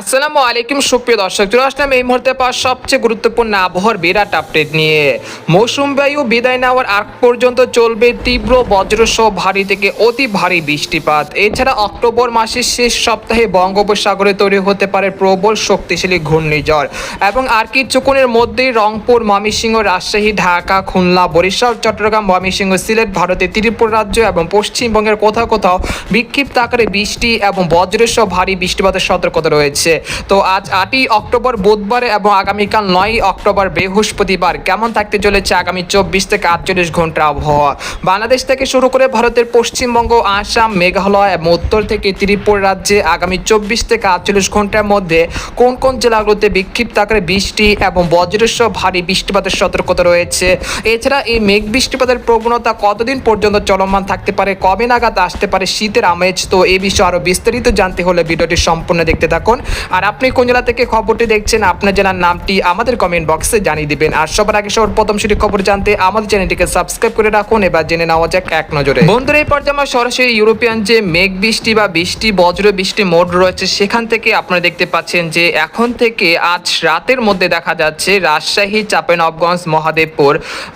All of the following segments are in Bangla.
আসসালামু আলাইকুম, সুপ্রিয় দর্শক, চলে আসলাম এই মুহূর্তে পাওয়া সবচেয়ে গুরুত্বপূর্ণ আবহাওয়ার বিরাট আপডেট নিয়ে। মৌসুম বায়ু বিদায় নেওয়ার আগ পর্যন্ত চলবে তীব্র বজ্রসহ ভারী থেকে অতি ভারী বৃষ্টিপাত। এছাড়া অক্টোবর মাসের শেষ সপ্তাহে বঙ্গোপসাগরে তৈরি হতে পারে প্রবল শক্তিশালী ঘূর্ণিঝড় এবং আর কিছুক্ষণের মধ্যেই রংপুর, ময়মনসিংহ, রাজশাহী, ঢাকা, খুলনা, বরিশাল, চট্টগ্রাম, ময়মনসিংহ, সিলেট, ভারতের ত্রিপুরা রাজ্য এবং পশ্চিমবঙ্গের কোথাও কোথাও বিক্ষিপ্ত আকারে বৃষ্টি এবং বজ্রসহ ভারী বৃষ্টিপাতের সতর্কতা রয়েছে। তো আজ আটই অক্টোবর বুধবার এবং আগামীকাল নয়ই অক্টোবর বৃহস্পতিবার কেমন থাকতে চলেছে আগামী চব্বিশ থেকে আটচল্লিশ ঘণ্টা আবহাওয়া? বাংলাদেশ থেকে শুরু করে ভারতের পশ্চিমবঙ্গ, আসাম, মেঘালয় এবং উত্তর থেকে ত্রিপুরা রাজ্যে আগামী চব্বিশ থেকে আটচল্লিশ ঘণ্টার মধ্যে কোন কোন জেলাগুলোতে বিক্ষিপ্ত আকারে বৃষ্টি এবং বজ্রসহ ভারী বৃষ্টিপাতের সতর্কতা রয়েছে? এছাড়া এই মেঘ বৃষ্টিপাতের প্রবণতা কতদিন পর্যন্ত চলমান থাকতে পারে? কবে নাগাদ আসতে পারে শীতের আমেজ? তো এই বিষয়ে আরও বিস্তারিত জানতে হলে ভিডিওটি সম্পূর্ণ দেখতে থাকুন। আর আপনি কোন জেলা থেকে খবরটি দেখছেন, আপনার জেলার নামটি আমাদের কমেন্ট বক্সে জানিয়ে দিবেন। আর সবার আগে সবার প্রথম সেটি খবর জানতে আমাদের চ্যানেলটিকে সাবস্ক্রাইব করে রাখুন, এবার জেনে নেওয়া যাক এক নজরে। বন্ধুরা, এই পর্যায়ে আমরা সরাসরি ইউরোপিয়ান যে মেঘ বৃষ্টি বা বৃষ্টি, বজ্র বৃষ্টি মোড রয়েছে, সেখান থেকে আপনারা দেখতে পাচ্ছেন যে এখন থেকে আজ রাতের মধ্যে দেখা যাচ্ছে রাজশাহী চাপেনবগঞ্জ মহাদেবপুর,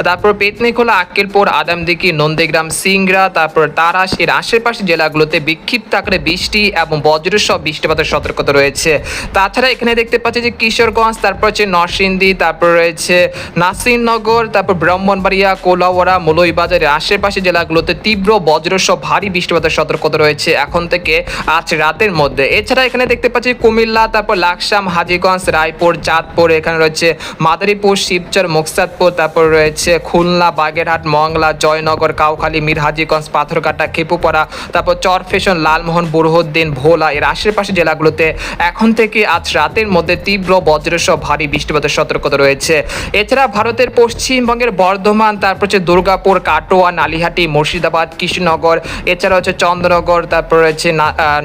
তারপর পেতনিখোলা, আক্কেলপুর, আদামদিঘি, নন্দীগ্রাম, সিংড়া, তারপর তারাস এর আশেপাশে জেলাগুলোতে বিক্ষিপ্ত আকারে বৃষ্টি এবং বজ্রসহ বৃষ্টিপাতের সতর্কতা রয়েছে। তাছাড়া এখানে দেখতে পাচ্ছি যে কিশোরগঞ্জ, তারপর হচ্ছে নরসিংদী, তারপর রয়েছে নাসিরনগর, তারপর ব্রাহ্মণবাড়িয়া, কোলাওয়াড়া মৌলইবাজারের আশেপাশে জেলাগুলোতে তীব্র বজ্রসহ ভারী বৃষ্টিপাতের সতর্কতা রয়েছে এখন থেকে আজ রাতের মধ্যে। এছাড়া এখানে দেখতে পাচ্ছি কুমিল্লা, তারপর লাকসাম, হাজীগঞ্জ, রায়পুর, চাঁদপুর, এখানে রয়েছে মাদারীপুর, শিবচর, মুকসাদপুর, তারপর রয়েছে খুলনা, বাগেরহাট, মংলা, জয়নগর, কাউখালী মিরহাজিগঞ্জ পাথরঘাটা, খেপুপাড়া, তারপর চরফেশন, লালমোহন, বুরহুদ্দিন, ভোলা, এর আশেপাশে জেলাগুলোতে এখন থেকে আজ রাতের মধ্যে তীব্র বজ্রসহ ভারী বৃষ্টিপাতের সতর্কতা রয়েছে। এছাড়া ভারতের পশ্চিমবঙ্গের বর্ধমান, তারপর হচ্ছে দুর্গাপুর, কাটোয়া, নালিহাটি, মুর্শিদাবাদ, কৃষ্ণনগর, এছাড়া হচ্ছে চন্দ্রনগর, তারপর রয়েছে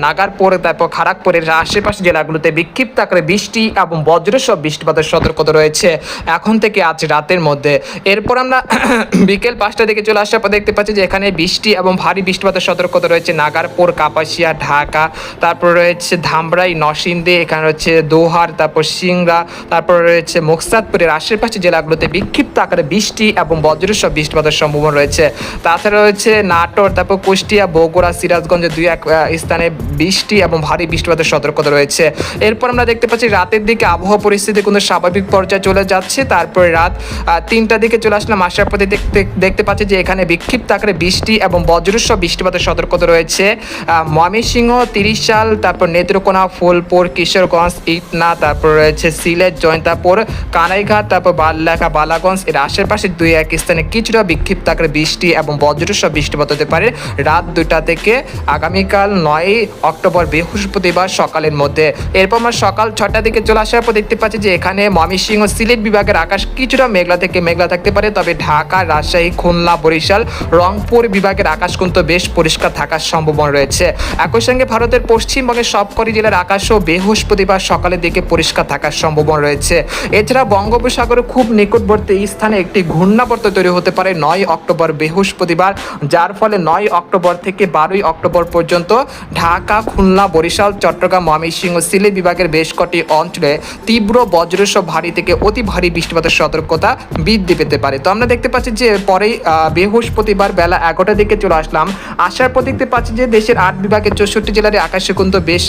নাগারপুর, তারপর খড়গপুরের আশেপাশে জেলাগুলোতে বিক্ষিপ্ত আকারে বৃষ্টি এবং বজ্রসহ বৃষ্টিপাতের সতর্কতা রয়েছে এখন থেকে আজ রাতের মধ্যে। এরপর আমরা বিকেল পাঁচটা দিকে চলে আসার পর দেখতে পাচ্ছি যে এখানে বৃষ্টি এবং ভারী বৃষ্টিপাতের সতর্কতা রয়েছে নাগারপুর, কাপাসিয়া, ঢাকা, তারপর রয়েছে ধামরাই নরসিংদী এখানে রয়েছে দোহার, তারপর সিংড়া, তারপর রয়েছে মুকসাদপুরের আশেপাশে জেলাগুলোতে বিক্ষিপ্ত আকারে বৃষ্টি এবং বজ্রসহ বৃষ্টিপাতের সম্ভাবনা রয়েছে। তাছাড়া রয়েছে নাটোর, তারপর কুষ্টিয়া, বগুড়া সিরাজগঞ্জের দুই এক স্থানে বৃষ্টি এবং ভারী বৃষ্টিপাতের সতর্কতা রয়েছে। এরপর আমরা দেখতে পাচ্ছি রাতের দিকে আবহাওয়া পরিস্থিতি কিন্তু স্বাভাবিক পর্যায়ে চলে যাচ্ছে। তারপরে রাত তিনটার দিকে চলে আসলাম। আসার দেখতে দেখতে পাচ্ছি যে এখানে বিক্ষিপ্ত আকারে বৃষ্টি এবং বজ্রসহ বৃষ্টিপাতের সতর্কতা রয়েছে। ময়মনসিংহ তিরিশ সাল তারপর নেত্রকোনা, ফুলপুর কিশোরগঞ্জ ইটনা তারপর রয়েছে সিলেট, জয়ন্তাপুর, কানাইঘাট, তারপর বাল্লাখা বালাগঞ্জ। এর আশেপাশে দুই এক স্থানে কিছুটা বিক্ষিপ্ত আকারে বৃষ্টি এবং বজ্রসহ বৃষ্টিপাত হতে পারে। রাত দুইটা থেকে আগামীকাল নয় অক্টোবর বৃহস্পতিবার সকালের মধ্যে। এরপর আমরা সকাল ছটার দিকে চলে আসার পর দেখতে পাচ্ছি যে এখানে ময়মনসিংহ সিলেট বিভাগের আকাশ কিছুটা মেঘলা থেকে মেঘলা থাকতে পারে। তবে ঢাকা, রাজশাহী, খুলনা, বরিশাল, রংপুর বিভাগের আকাশ কিন্তু বেশ পরিষ্কার থাকার সম্ভাবনা রয়েছে। একই সঙ্গে ভারতের পশ্চিমবঙ্গের সবকটি জেলার আকাশও বৃহস্পতিবার সকালের দিকে পরিষ্কার থাকার সম্ভাবনা রয়েছে। এছাড়া বঙ্গোপসাগরের খুব নিকটবর্তী স্থানে একটি ঘূর্ণাবর্ত তৈরি হতে পারে নয় অক্টোবর বৃহস্পতিবার, যার ফলে নয় অক্টোবর থেকে বারোই অক্টোবর পর্যন্ত ঢাকা, খুলনা, বরিশাল, চট্টগ্রাম, ময়মনসিংহ, সিলেট বিভাগের বেশ কটি অঞ্চলে তীব্র বজ্রসহ ভারী থেকে অতি ভারী বৃষ্টিপাতের সতর্কতা বৃদ্ধি পেতে পারে। তো আমরা দেখতে পাচ্ছি যে পরেই বৃহস্পতিবার বেলা এগারোটার দিকে চলে আসলাম। আসার পর দেখতে পাচ্ছি যে দেশের আট বিভাগের চৌষট্টি জেলার আকাশে কিন্তু বেশ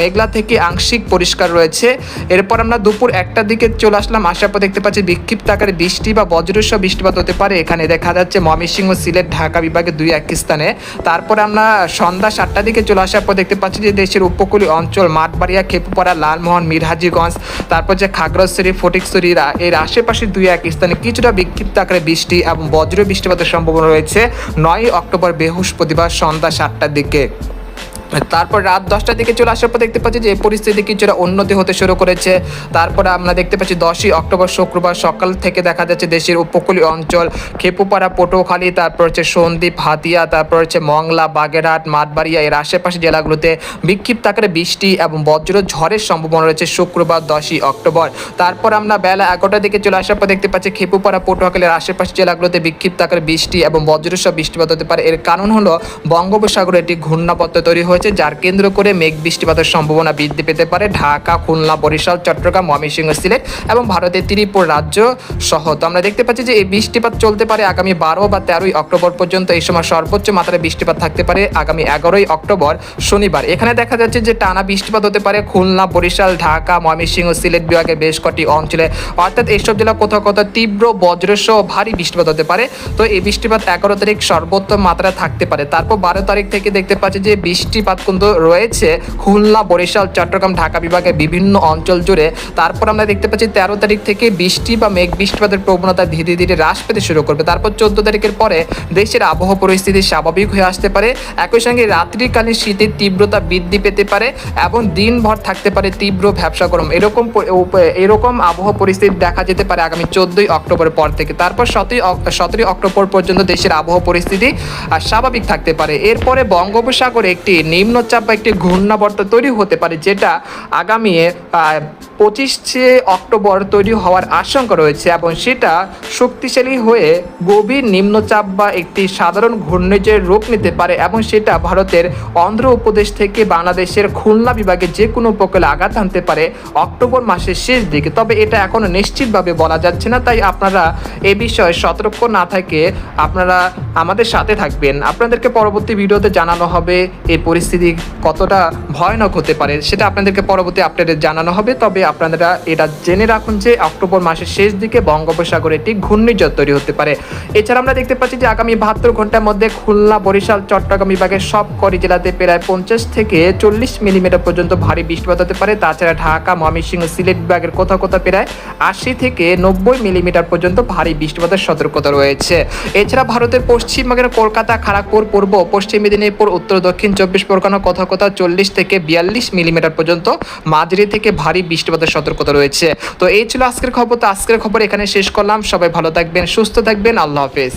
মেঘলা থেকে আংশিক পরিষ্কার রয়েছে। এরপর আমরা দুপুর একটার দিকে চলে আসলাম। আসার পর দেখতে পাচ্ছি বিক্ষিপ্ত আকারে বৃষ্টি বা বজ্রসহ বৃষ্টিপাত হতে পারে। এখানে দেখা যাচ্ছে ময়মনসিংহ, সিলেট, ঢাকা বিভাগে দুই এক স্থানে। তারপরে আমরা সন্ধ্যা সাতটার দিকে চলে আসার পর দেখতে পাচ্ছি যে দেশের উপকূলীয় অঞ্চল মাঠবাড়িয়া, খেপুপাড়া, লালমোহন, মিরহাজিগঞ্জ, তারপর যে খাগড়াছড়ি, ফটিকছড়ি এর আশেপাশে দুই এক স্থানে কিছুটা বিক্ষিপ্ত আকারে বৃষ্টি এবং বজ্র বৃষ্টিপাতের সম্ভাবনা রয়েছে। নয় অক্টোবর বৃহস্পতিবার সন্ধ্যা সাতটার দিকে। তারপর রাত দশটার দিকে চলে আসার পর দেখতে পাচ্ছি যে পরিস্থিতি কিছুটা উন্নতি হতে শুরু করেছে। তারপরে আমরা দেখতে পাচ্ছি দশই অক্টোবর শুক্রবার সকাল থেকে দেখা যাচ্ছে দেশের উপকূলীয় অঞ্চল খেপুপাড়া, পটুয়াখালী, তারপর হচ্ছে সন্দ্বীপ, হাতিয়া, তারপর হচ্ছে মংলা, বাগেরহাট, মাঠবাড়িয়া এর আশেপাশে জেলাগুলোতে বিক্ষিপ্ত আকারে বৃষ্টি এবং বজ্র ঝড়ের সম্ভাবনা রয়েছে শুক্রবার দশই অক্টোবর। তারপর আমরা বেলা এগারোটার দিকে চলে আসার পর দেখতে পাচ্ছি খেপুপাড়া পটুয়াখালীর আশেপাশে জেলাগুলোতে বিক্ষিপ্ত আকারে বৃষ্টি এবং বজ্রসহ বৃষ্টিপাত হতে পারে। এর কারণ হলো বঙ্গোপসাগরে একটি ঘূর্ণাবর্ত তৈরি হয়েছে। হয়েছে, যার কেন্দ্র করে মেঘ বৃষ্টিপাতের সম্ভাবনা বৃদ্ধি পেতে পারে ঢাকা, খুলনা, বরিশাল, চট্টগ্রাম, ময়মনসিংহ, সিলেট এবং ভারতের ত্রিপুর রাজ্য সহ। তো আমরা দেখতে পাচ্ছি যে এই বৃষ্টিপাত চলতে পারে আগামী বারো বা তেরোই অক্টোবর পর্যন্ত। এই সময় সর্বোচ্চ মাত্রায় বৃষ্টিপাত থাকতে পারে আগামী এগারোই অক্টোবর, শনিবার। এখানে দেখা যাচ্ছে যে টানা বৃষ্টিপাত হতে পারে খুলনা, বরিশাল, ঢাকা, ময়মনসিংহ, সিলেট বিভাগের বেশ কটি অঞ্চলে। অর্থাৎ এইসব জেলা কোথাও কোথাও তীব্র বজ্রসহ ভারী বৃষ্টিপাত হতে পারে। তো এই বৃষ্টিপাত এগারো তারিখ সর্বোত্তম মাত্রায় থাকতে পারে। তারপর বারো তারিখ থেকে দেখতে পাচ্ছি যে বৃষ্টিপাত কিন্তু রয়েছে। খুলনা, বরিশাল, চট্টগ্রাম, ঢাকা বিভাগের বিভিন্ন অঞ্চল জুড়ে। তারপর আমরা দেখতে পাচ্ছি তেরো তারিখ থেকে বৃষ্টি বা মেঘ বৃষ্টিপাতের প্রবণতা ধীরে ধীরে হ্রাস পেতে শুরু করবে। তারপর চোদ্দ তারিখের পরে দেশের আবহাওয়া পরিস্থিতি স্বাভাবিক হয়ে আসতে পারে। একই সঙ্গে রাত্রিকালীন শীতের তীব্রতা বৃদ্ধি পেতে পারে এবং দিনভর থাকতে পারে তীব্র ব্যবসা গরম। এরকম এরকম আবহাওয়া পরিস্থিতি দেখা যেতে পারে আগামী চোদ্দই অক্টোবরের পর থেকে। তারপর সতেরোই সতেরোই অক্টোবর পর্যন্ত দেশের আবহাওয়া পরিস্থিতি স্বাভাবিক থাকতে পারে। এরপরে বঙ্গোপসাগরে একটি নিম্নচাপ বা একটি ঘূর্ণাবর্ত তৈরি হতে পারে যেটা আগামী পঁচিশে অক্টোবর তৈরি হওয়ার আশঙ্কা রয়েছে এবং সেটা শক্তিশালী হয়ে গভীর নিম্নচাপ বা একটি সাধারণ ঘূর্ণিঝড়ের রূপ নিতে পারে এবং সেটা ভারতের অন্ধ্র উপদেশ থেকে বাংলাদেশের খুলনা বিভাগে যে কোনো উপকূলে আঘাত আনতে পারে অক্টোবর মাসের শেষ দিকে। তবে এটা এখনও নিশ্চিতভাবে বলা যাচ্ছে না, তাই আপনারা এ বিষয়ে সতর্ক না থাকে আপনারা আমাদের সাথে থাকবেন। আপনাদেরকে পরবর্তী ভিডিওতে জানানো হবে এই পরিস্থিতি কতটা ভয়ানক হতে পারে, সেটা আপনাদেরকে পরবর্তী আপডেটে জানানো হবে। তবে আপনারা এটা জেনে রাখুন যে অক্টোবর মাসের শেষ দিকে বঙ্গোপসাগরে একটি ঘূর্ণিঝড় তৈরি হতে পারে। এছাড়া আমরা দেখতে পাচ্ছি যে আগামী বাহাত্তর ঘণ্টার মধ্যে খুলনা, বরিশাল, চট্টগ্রাম বিভাগের সব কটি জেলাতে প্রায় পঞ্চাশ থেকে চল্লিশ মিলিমিটার পর্যন্ত ভারী বৃষ্টিপাত হতে পারে। তাছাড়া ঢাকা, ময়মনসিংহ, সিলেট বিভাগের কোথাও কোথাও প্রায় আশি থেকে নব্বই মিলিমিটার পর্যন্ত ভারী বৃষ্টিপাতের সতর্কতা রয়েছে। এছাড়া ভারতের পশ্চিমবঙ্গের কলকাতা খড়গপুর পূর্ব, পশ্চিম মেদিনীপুর, উত্তর, দক্ষিণ চব্বিশ পরগনা কোথাও কোথাও চল্লিশ থেকে বিয়াল্লিশ মিলিমিটার পর্যন্ত মাঝারি থেকে ভারী বৃষ্টিপাতের সতর্কতা রয়েছে। তো এই ছিল আজকের খবর। তো আজকের খবর এখানে শেষ করলাম। সবাই ভালো থাকবেন, সুস্থ থাকবেন। আল্লাহ হাফেজ।